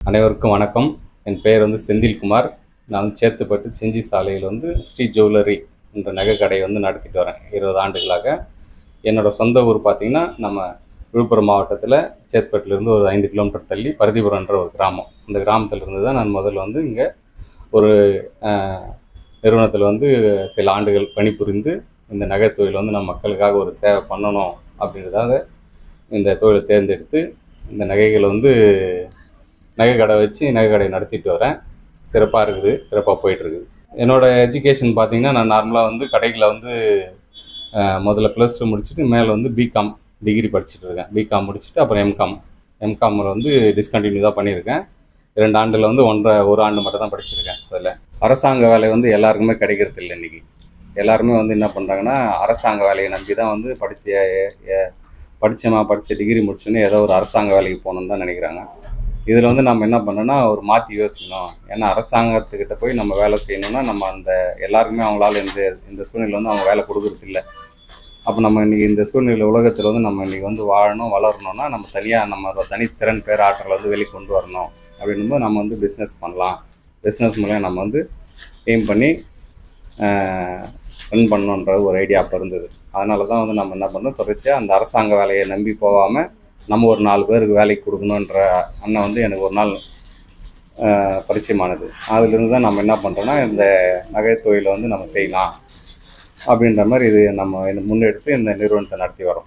அனைவருக்கும் வணக்கம். என் பெயர் வந்து செந்தில்குமார். நான் சேத்துப்பட்டு செஞ்சி சாலையில் வந்து ஸ்ரீ ஜுவல்லரி என்ற நகை கடையை வந்து நடத்திட்டு வரேன் இருபது ஆண்டுகளாக. என்னோட சொந்த ஊர் பார்த்திங்கன்னா நம்ம விழுப்புரம் மாவட்டத்தில் சேத்துப்பட்டிலேருந்து ஒரு ஐந்து கிலோமீட்டர் தள்ளி பருத்திபுரம்ன்ற ஒரு கிராமம். அந்த கிராமத்தில் இருந்து தான் நான் முதல்ல வந்து இங்கே ஒரு நிறுவனத்தில் வந்து சில ஆண்டுகள் பணிபுரிந்து இந்த நகை தொழில் வந்து நம்ம மக்களுக்காக ஒரு சேவை பண்ணணும் அப்படின்றதாக இந்த தொழிலை தேர்ந்தெடுத்து இந்த நகைகளை வந்து நகை கடை வச்சு நகை கடை நடத்திட்டு வரேன். சிறப்பாக இருக்குது சிறப்பாக போயிட்டுருக்குது. என்னோடய எஜுகேஷன் பார்த்தீங்கன்னா நான் நார்மலாக வந்து கடைகளில் வந்து முதல்ல ப்ளஸ் டூ முடிச்சுட்டு மேலே வந்து பிகாம் டிகிரி படிச்சுட்டு இருக்கேன். பிகாம் முடிச்சுட்டு அப்புறம் எம்காம் எம்காமில் வந்து டிஸ்கண்டினியூ தான் பண்ணியிருக்கேன். ரெண்டு ஆண்டில் வந்து ஒன்றரை ஒரு ஆண்டு மட்டும் தான் படிச்சிருக்கேன் அதில். அரசாங்க வேலை வந்து எல்லாருக்குமே கிடைக்கிறது இல்லை இன்றைக்கி எல்லாருமே வந்து என்ன பண்ணுறாங்கன்னா அரசாங்க வேலையை நம்பி தான் வந்து படித்த படித்தமா படித்த டிகிரி முடிச்சோன்னே ஏதோ ஒரு அரசாங்க வேலைக்கு போகணுன்னு தான் நினைக்கிறாங்க. இதில் வந்து நம்ம என்ன பண்ணோன்னா ஒரு மாற்றி யோசிக்கணும். ஏன்னா அரசாங்கத்துக்கிட்ட போய் நம்ம வேலை செய்யணும்னா நம்ம அந்த எல்லாருக்குமே அவங்களால இந்த இந்த சூழ்நிலை வந்து அவங்க வேலை கொடுக்குறது இல்லை. அப்போ நம்ம இன்றைக்கி இந்த சூழ்நிலை உலகத்தில் வந்து நம்ம இன்றைக்கி வந்து வாழணும் வளரணும்னா நம்ம தனியாக நம்ம தனித்திறன் பேர் ஆற்றலை வந்து வெளியே கொண்டு வரணும். அப்படின்னும்போது நம்ம வந்து பிஸ்னஸ் பண்ணலாம். பிஸ்னஸ் மூலயம் நம்ம வந்து எய்ம் பண்ணி ரன் பண்ணணுன்ற ஒரு ஐடியா அப்போ இருந்தது. அதனால தான் வந்து நம்ம என்ன பண்ணோம் தொடர்ச்சியாக அந்த அரசாங்க வேலையை நம்பி போகாமல் நம்ம ஒரு நாலு பேருக்கு வேலைக்கு கொடுக்கணுன்ற அண்ணன் வந்து எனக்கு ஒரு நாள் பரிச்சயமானது. அதுலேருந்து தான் நம்ம என்ன பண்ணுறோன்னா இந்த நகை தொழிலை வந்து நம்ம செய்யலாம். அப்படின்ற மாதிரி இது நம்ம முன்னெடுத்து இந்த நிறுவனத்தை நடத்தி வரோம்